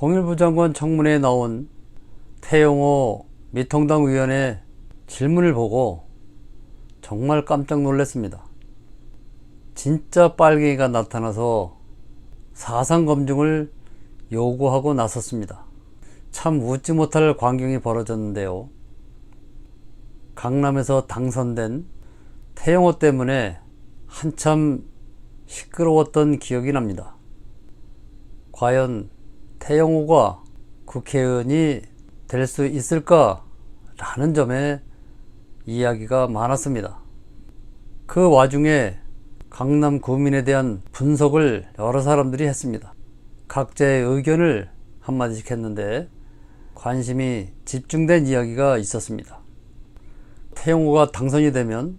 통일부 장관 청문회에 나온 태영호 미통당 의원의 질문을 보고 정말 깜짝 놀랐습니다. 진짜 빨갱이가 나타나서 사상 검증을 요구하고 나섰습니다. 참 웃지 못할 광경이 벌어졌는데요. 강남에서 당선된 태영호 때문에 한참 시끄러웠던 기억이 납니다. 과연 태영호가 국회의원이 될 수 있을까? 라는 점에 이야기가 많았습니다. 그 와중에 강남 구민에 대한 분석을 여러 사람들이 했습니다. 각자의 의견을 한마디씩 했는데 관심이 집중된 이야기가 있었습니다. 태영호가 당선이 되면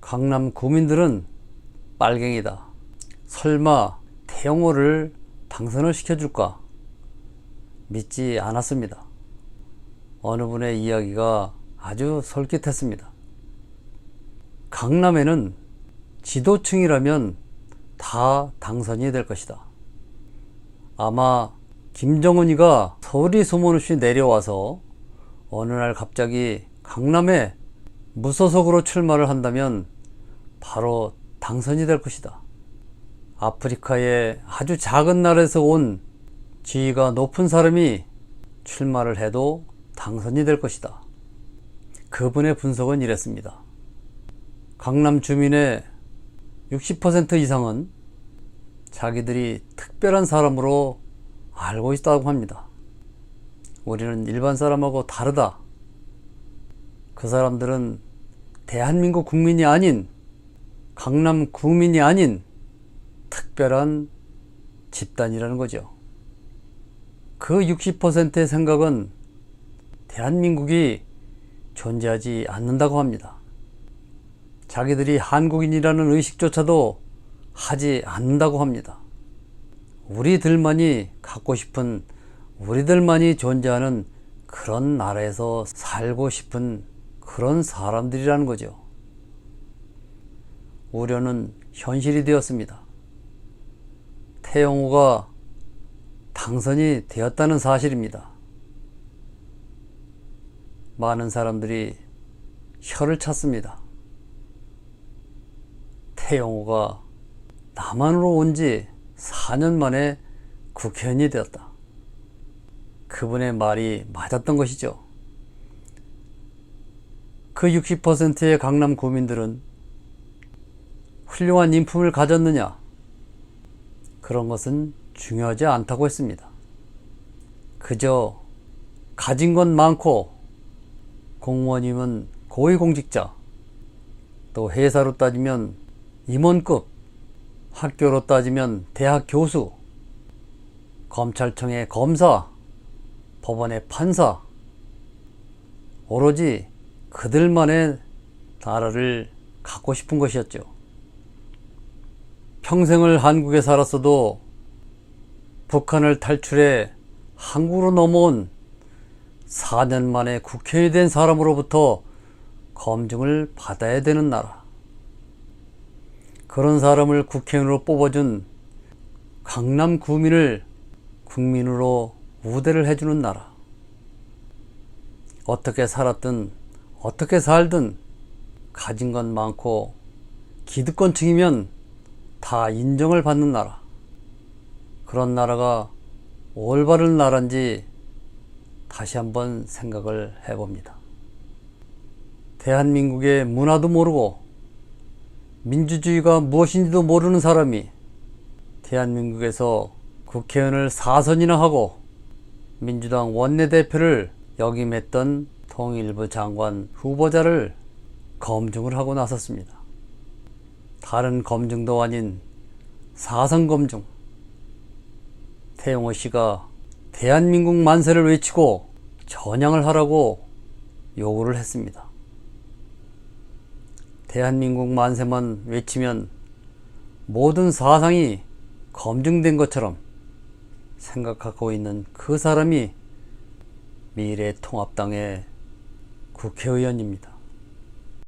강남 구민들은 빨갱이다. 설마 태영호를 당선을 시켜줄까? 믿지 않았습니다. 어느 분의 이야기가 아주 솔깃했습니다. 강남에는 지도층이라면 다 당선이 될 것이다. 아마 김정은이가 서울이 소문 없이 내려와서 어느 날 갑자기 강남에 무소속으로 출마를 한다면 바로 당선이 될 것이다. 아프리카의 아주 작은 나라에서 온 지위가 높은 사람이 출마를 해도 당선이 될 것이다. 그분의 분석은 이랬습니다. 강남 주민의 60% 이상은 자기들이 특별한 사람으로 알고 있다고 합니다. 우리는 일반 사람하고 다르다. 그 사람들은 대한민국 국민이 아닌 강남 구민이 아닌 특별한 집단이라는 거죠. 그 60%의 생각은 대한민국이 존재하지 않는다고 합니다. 자기들이 한국인이라는 의식조차도 하지 않는다고 합니다. 우리들만이 갖고 싶은 우리들만이 존재하는 그런 나라에서 살고 싶은 그런 사람들이라는 거죠. 우려는 현실이 되었습니다. 태영호가 당선이 되었다는 사실입니다. 많은 사람들이 혀를 찼습니다. 태영호가 남한으로 온 지 4년 만에 국회의원이 되었다. 그분의 말이 맞았던 것이죠. 그 60%의 강남 구민들은 훌륭한 인품을 가졌느냐? 그런 것은 중요하지 않다고 했습니다. 그저 가진 건 많고 공무원이면 고위공직자, 또 회사로 따지면 임원급, 학교로 따지면 대학 교수, 검찰청의 검사, 법원의 판사, 오로지 그들만의 나라를 갖고 싶은 것이었죠. 평생을 한국에 살았어도 북한을 탈출해 한국으로 넘어온 4년 만에 국회의원이 된 사람으로부터 검증을 받아야 되는 나라. 그런 사람을 국회의원으로 뽑아준 강남 구민을 국민으로 우대를 해주는 나라. 어떻게 살았든 어떻게 살든 가진 건 많고 기득권층이면 다 인정을 받는 나라. 그런 나라가 올바른 나라인지 다시 한번 생각을 해봅니다. 대한민국의 문화도 모르고 민주주의가 무엇인지도 모르는 사람이 대한민국에서 국회의원을 4선이나 하고 민주당 원내대표를 역임했던 통일부 장관 후보자를 검증을 하고 나섰습니다. 다른 검증도 아닌 사선 검증. 태영호 씨가 대한민국 만세를 외치고 전향을 하라고 요구를 했습니다. 대한민국 만세만 외치면 모든 사상이 검증된 것처럼 생각하고 있는 그 사람이 미래 통합당의 국회의원입니다.